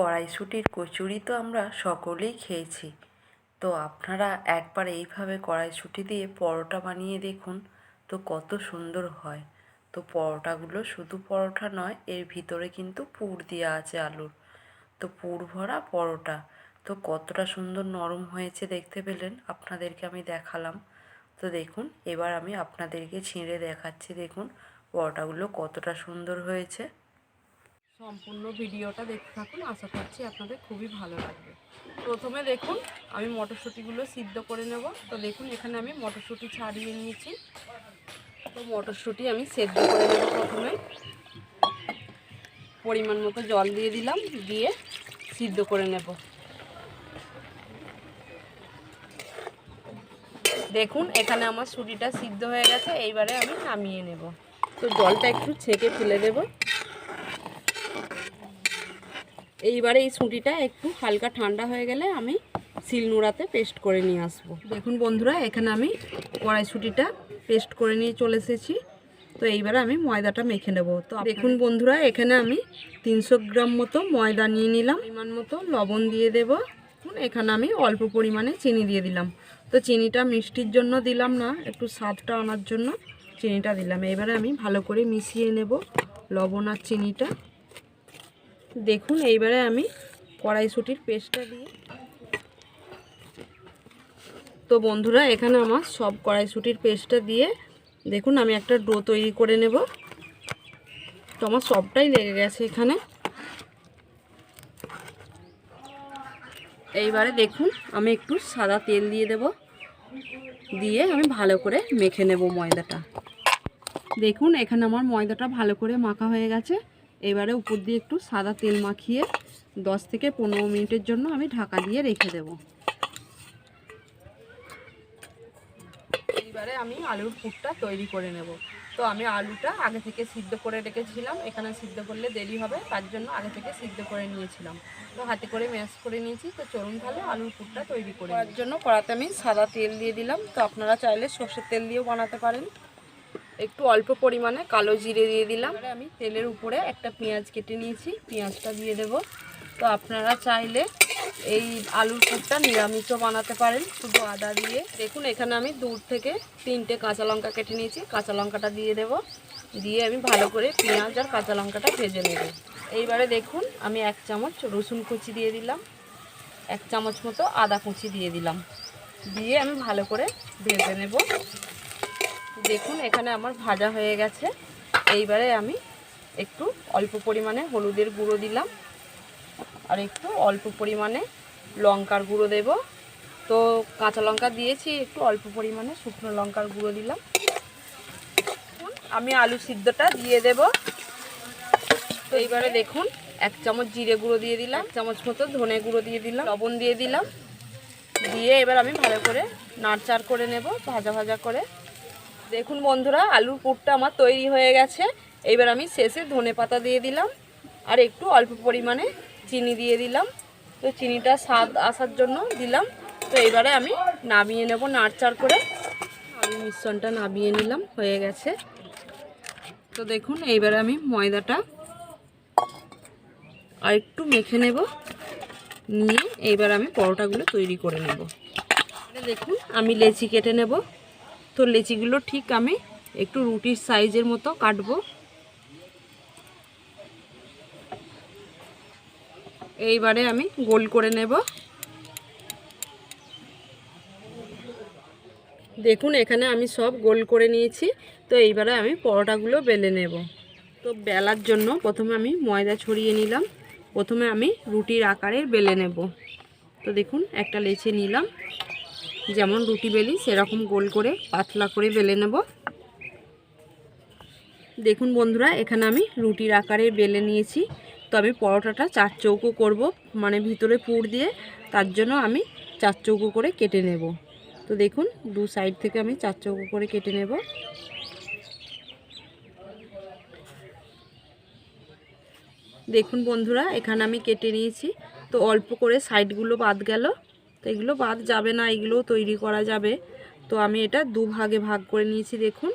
কড়াইশুঁটির কচুরি তো আমরা সকলেই খেয়েছি। তো আপনারা একবার এইভাবে কড়াইশুঁটি দিয়ে পরোটা বানিয়ে দেখুন তো কত সুন্দর হয়। তো পরোটাগুলো শুধু পরোটা নয়, এর ভিতরে কিন্তু পুর দেওয়া আছে আলুর। তো পুর ভরা পরোটা। তো কতটা সুন্দর নরম হয়েছে দেখতে পেলেন, আপনাদেরকে আমি দেখালাম। তো দেখুন, এবার আমি আপনাদেরকে ছিঁড়ে দেখাচ্ছি, দেখুন পরোটাগুলো কতটা সুন্দর হয়েছে। সম্পূর্ণ ভিডিওটা দেখতে থাকুন, আশা করছি আপনাদের খুবই ভালো লাগবে। প্রথমে দেখুন, আমি মটরশুঁটিগুলো সিদ্ধ করে নেব। তো দেখুন, এখানে আমি মটরশুঁটি ছাড়িয়ে নিয়েছি। তো মটরশুঁটি আমি সেদ্ধ করে নেব প্রথমে। পরিমাণ মতো জল দিয়ে দিলাম, দিয়ে সিদ্ধ করে নেব। দেখুন, এখানে আমার সুটিটা সিদ্ধ হয়ে গেছে, এইবারে আমি নামিয়ে নেব। তো জলটা একটু ছেঁকে ফেলে দেবো। এইবারে এই ছুটিটা একটু হালকা ঠান্ডা হয়ে গেলে আমি শিলনোড়াতে পেস্ট করে নিয়ে আসব। দেখুন বন্ধুরা, এখানে আমি কড়াইশুটিটা পেস্ট করে নিয়ে চলে এসেছি। তো এইবারে আমি ময়দাটা মেখে নেব। তো দেখুন বন্ধুরা, এখানে আমি তিনশো গ্রাম মতো ময়দা নিয়ে নিলাম। পরিমাণ মতো লবণ দিয়ে দেব। এখানে আমি অল্প পরিমাণে চিনি দিয়ে দিলাম। তো চিনিটা মিষ্টির জন্য দিলাম না, একটু স্বাদটা আনার জন্য চিনিটা দিলাম। এবারে আমি ভালো করে মিশিয়ে নেব লবণ আর চিনিটা। দেখুন, এইবারে আমি কড়াইশুটির পেস্টটা দিয়ে তো বন্ধুরা, এখানে আমার সব কড়াইশুটির পেস্টটা দিয়ে দেখুন, আমি একটা ডো তৈরি করে নেব। তো আমার সবটাই লেগে গেছে এখানে। এইবারে দেখুন, আমি একটু সাদা তেল দিয়ে দেব। দিয়ে আমি ভালো করে মেখে নেব ময়দাটা। দেখুন, এখানে আমার ময়দাটা ভালো করে মাখা হয়ে গেছে। এবারে উপর দিয়ে একটু সাদা তেল মাখিয়ে 10 থেকে পনেরো মিনিটের জন্য আমি ঢাকা দিয়ে রেখে দেব। এইবারে আমি আলুর পুরটা তৈরি করে নেব। তো আমি আলুটা আগে থেকে সিদ্ধ করে রেখেছিলাম। এখানে সিদ্ধ করলে দেরি হবে তার জন্য আগে থেকে সিদ্ধ করে নিয়েছিলাম। তো হাতে করে ম্যাশ করে নিয়েছি। তো চলুন তাহলে আলুর পুরটা তৈরি করে তার জন্য কড়াতে আমি সাদা তেল দিয়ে দিলাম। তো আপনারা চাইলে সর্ষের তেল দিয়েও বানাতে পারেন। একটু অল্প পরিমাণে কালো জিরে দিয়ে দিলাম। আমি তেলের উপরে একটা পেঁয়াজ কেটে নিয়েছি, পেঁয়াজটা দিয়ে দেব। তো আপনারা চাইলে এই আলুর পুরটা নিরামিষও বানাতে পারেন, শুধু আদা দিয়ে। দেখুন, এখানে আমি দূর থেকে তিনটে কাঁচা লঙ্কা কেটে নিয়েছি, কাঁচা লঙ্কাটা দিয়ে দেব। দিয়ে আমি ভালো করে পেঁয়াজ আর কাঁচা লঙ্কাটা ভেজে নেব। এইবারে দেখুন, আমি এক চামচ রসুন কুচি দিয়ে দিলাম, এক চামচ মতো আদা কুচি দিয়ে দিলাম। দিয়ে আমি ভালো করে ভেজে নেব। দেখুন, এখানে আমার ভাজা হয়ে গেছে। এইবারে আমি একটু অল্প পরিমাণে হলুদের গুঁড়ো দিলাম। আর একটু অল্প পরিমাণে লঙ্কার গুঁড়ো দেব। তো কাঁচা লঙ্কা দিয়েছি, একটু অল্প পরিমাণে শুকনো লঙ্কার গুঁড়ো দিলাম। আমি আলু সিদ্ধটা দিয়ে দেব। তো এইবারে দেখুন, এক চামচ জিরে গুঁড়ো দিয়ে দিলাম চামচ মতো ধনে গুঁড়ো দিয়ে দিলাম, লবণ দিয়ে দিলাম। দিয়ে এবার আমি ভালো করে নাড়চাড় করে নেব, ভাজা ভাজা করে। দেখুন বন্ধুরা, আলুর পুরটা আমার তৈরি হয়ে গেছে। এবার আমি শেষে ধনে পাতা দিয়ে দিলাম, আর একটু অল্প পরিমাণে চিনি দিয়ে দিলাম। তো চিনিটা স্বাদ আসার জন্য দিলাম। তো এবারে আমি নামিয়ে নেব, নাড়চাড় করে। আলু মিশ্রণটা নামিয়ে নিলাম, হয়ে গেছে। তো দেখুন, এইবারে আমি ময়দাটা আর একটু মেখে নেব, নিয়ে এইবার আমি পরোটাগুলো তৈরি করে নেব। দেখুন, আমি লেচি কেটে নেব। তো লেচিগুলো ঠিক আমি একটু রুটির সাইজের মতো কাটবো। এইবারে আমি গোল করে নেব। দেখুন, এখানে আমি সব গোল করে নিয়েছি। তো এইবারে আমি পরোটাগুলো বেলে নেব। তো বেলার জন্য প্রথমে আমি ময়দা ছড়িয়ে নিলাম। প্রথমে আমি রুটির আকারের বেলে নেব। তো দেখুন, একটা লেচি নিলাম। যেমন রুটি বেলি, সেরকম গোল করে, পাতলা করে বেলে নেব। দেখুন বন্ধুরা, এখানে আমি রুটির আকারে বেলে নিয়েছি। তো আমি পরোটাটা চার চৌকো করব মানে ভিতরে পুর দিয়ে, তার জন্য আমি চার চৌকো করে কেটে নেব। তো দেখুন, দু সাইড থেকে আমি চার চৌকো করে কেটে নেব। দেখুন বন্ধুরা, এখানে আমি কেটে নিয়েছি। তো অল্প করে সাইডগুলো বাদ গেল। তো এগুলো বাদ যাবে না, এগুলোও তৈরি করা যাবে। তো আমি এটা দু ভাগে ভাগ করে নিয়েছি, দেখুন।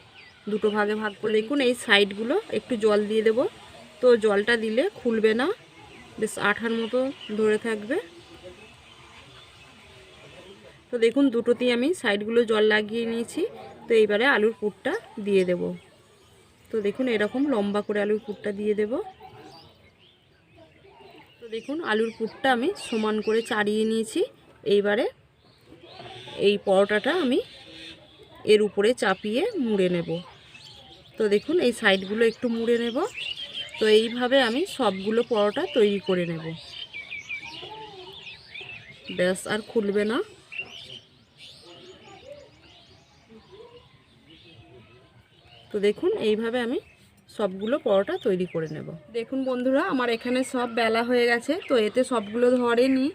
দুটো ভাগে ভাগ করে দেখুন, এই সাইডগুলো একটু জল দিয়ে দেব। তো জলটা দিলে খুলবে না, বেশ আঠার মতো ধরে থাকবে। তো দেখুন, দুটোতেই আমি সাইডগুলো জল লাগিয়ে নিয়েছি। তো এইবারে আলুর পুরটা দিয়ে দেব। তো দেখুন, এরকম লম্বা করে আলুর পুরটা দিয়ে দেব। তো দেখুন, আলুর পুরটা আমি সমান করে চাড়িয়ে নিয়েছি। এইবারে এই পরোটাটা আমি এর উপরে চাপিয়ে মুড়ে নেব। তো দেখুন, এই সাইডগুলো একটু মুড়ে নেব। তো এইভাবে আমি সবগুলো পরোটা তৈরি করে নেব। ব্যাস, আর খুলবে না। তো দেখুন, এইভাবে আমি সবগুলো পরোটা তৈরি করে নেব। দেখুন বন্ধুরা, আমার এখানে সব বেলা হয়ে গেছে, তো এতে সবগুলো ধরেনি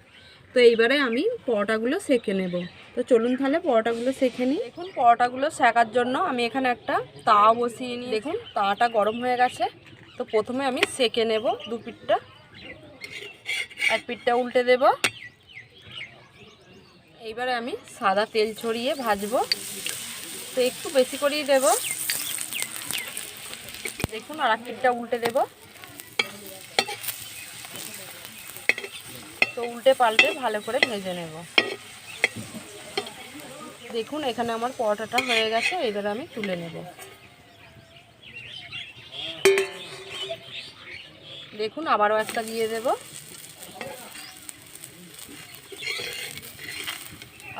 তো এইবারে আমি পরোটাগুলো সেঁকে নেব। তো চলুন তাহলে পরোটাগুলো সেঁকে নিই। দেখুন, পরোটাগুলো সেঁকার জন্য আমি এখানে একটা তা বসিয়ে নিই দেখুন, তাটা গরম হয়ে গেছে। তো প্রথমে আমি সেঁকে নেব দু পিঠটা। এক পিঠটা উল্টে দেব। এইবারে আমি সাদা তেল ছড়িয়ে ভাজবো। তো একটু বেশি করেই দেব। দেখুন, আর এক পিঠটা উল্টে দেব। তো উল্টে পাল্টে ভালো করে ভেজে নেব। দেখুন, এখানে আমার পরোটাটা হয়ে গেছে, এবারে আমি তুলে নেব। দেখুন, আবারও একটা দিয়ে দেব।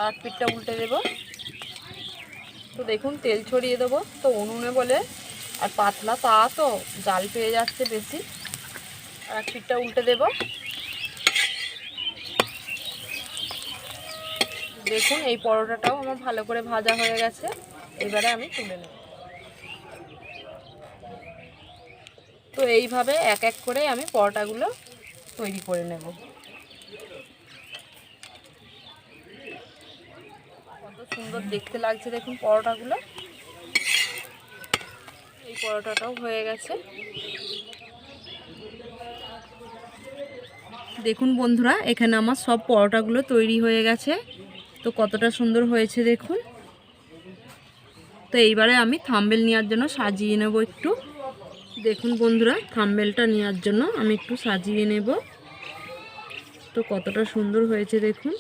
আর পিঠটা উল্টে দেব। তো দেখুন, তেল ছড়িয়ে দেবো। তো উনুনে বলে, আর পাতলা তা তো, জাল পেয়ে যাচ্ছে বেশি। আর পিঠটা উল্টে দেব। দেখুন, এই পরোটাটাও আমার ভালো করে ভাজা হয়ে গেছে। এবারে আমি তুলে নেব। তো এইভাবে এক এক করে আমি পরোটাগুলো তৈরি করে নেব। কত সুন্দর দেখতে লাগছে দেখুন পরোটাগুলো। এই পরোটাটাও হয়ে গেছে। দেখুন বন্ধুরা, এখানে আমার সব পরোটাগুলো তৈরি হয়ে গেছে। তো কতটা সুন্দর হয়েছে দেখুন। তো এইবারে আমি থাম্বেল নেওয়ার জন্য সাজিয়ে নেব একটু। দেখুন বন্ধুরা, থাম্বেলটা নেওয়ার জন্য আমি একটু সাজিয়ে নেব। তো কতটা সুন্দর হয়েছে দেখুন।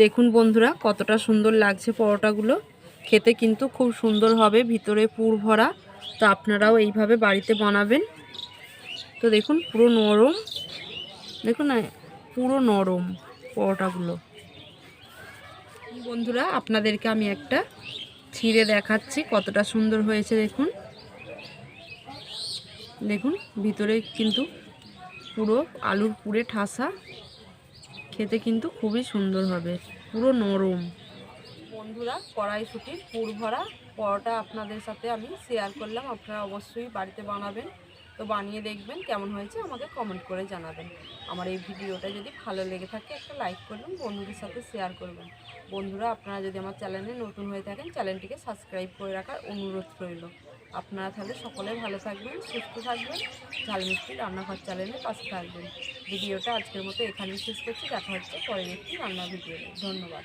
দেখুন বন্ধুরা, কতটা সুন্দর লাগছে পরোটাগুলো। খেতে কিন্তু খুব সুন্দর হবে, ভিতরে পুর ভরা। তো আপনারাও এইভাবে বাড়িতে বানাবেন। তো দেখুন, পুরো নরম। দেখুন না পুরো নরম পরোটাগুলো। বন্ধুরা, আপনাদেরকে আমি একটা ছিঁড়ে দেখাচ্ছি কতটা সুন্দর হয়েছে, দেখুন। দেখুন, ভিতরে কিন্তু পুরো আলুর পুরে ঠাসা। খেতে কিন্তু খুবই সুন্দর হবে, পুরো নরম। বন্ধুরা, কড়াইশুটির পুর ভরা পরোটা আপনাদের সাথে আমি শেয়ার করলাম। আপনারা অবশ্যই বাড়িতে বানাবেন। তো বানিয়ে দেখবেন কেমন হয়েছে, আমাকে কমেন্ট করে জানাবেন। আমার এই ভিডিওটা যদি ভালো লেগে থাকে, একটা লাইক করবেন, বন্ধুদের সাথে শেয়ার করবেন। বন্ধুরা, আপনারা যদি আমার চ্যানেলে নতুন হয়ে থাকেন চ্যানেলটিকে সাবস্ক্রাইব করে রাখার অনুরোধ রইল। আপনারা তাহলে সকলে ভালো থাকবেন, সুস্থ থাকবেন, ঝাল মিষ্টি রান্নাঘর চ্যানেলে পাশে থাকবেন। ভিডিওটা আজকের মতো এখানেই শেষ করছি। দেখা হচ্ছে পরের একটি রান্নার ভিডিও ধন্যবাদ।